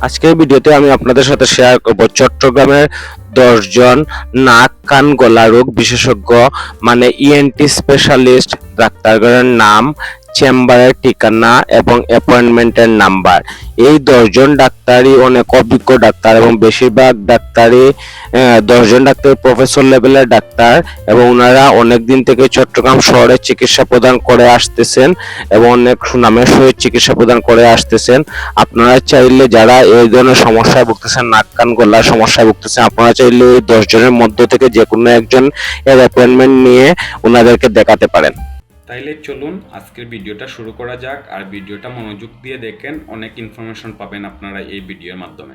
আজকের ভিডিওতে আমি আপনাদের সাথে শেয়ার করব চট্টগ্রামের দশজন নাক কান গলা রোগ বিশেষজ্ঞ মানে ইএনটি স্পেশালিস্ট ডাক্তারগণের নাম চেম্বারের ঠিকানা এবং অ্যাপয়েন্টমেন্টের নাম্বার। এই দশজন ডাক্তারই অনেক অভিজ্ঞ ডাক্তার এবং বেশিরভাগ ডাক্তারই দশজন ডাক্তার প্রফেসর লেভেলের ডাক্তার এবং ওনারা অনেক দিন থেকে চট্টগ্রাম শহরে চিকিৎসা প্রদান করে আসতেছেন এবং অনেক সুনামের সহিত চিকিৎসা প্রদান করে আসতেছেন। আপনারা চাইলে যারা এই ধরনের সমস্যায় ভুগতেছেন, নাক কান গলার সমস্যায় ভুগতেছেন, আপনারা চাইলে এই দশ জনের মধ্য থেকে যে কোনো একজন এর অ্যাপয়েন্টমেন্ট নিয়ে ওনাদেরকে দেখাতে পারেন। তাইলে চলুন আজকের ভিডিওটা শুরু করা যাক, আর ভিডিওটা মনোযোগ দিয়ে দেখেন, অনেক ইনফরমেশন পাবেন আপনারা এই ভিডিওর মাধ্যমে।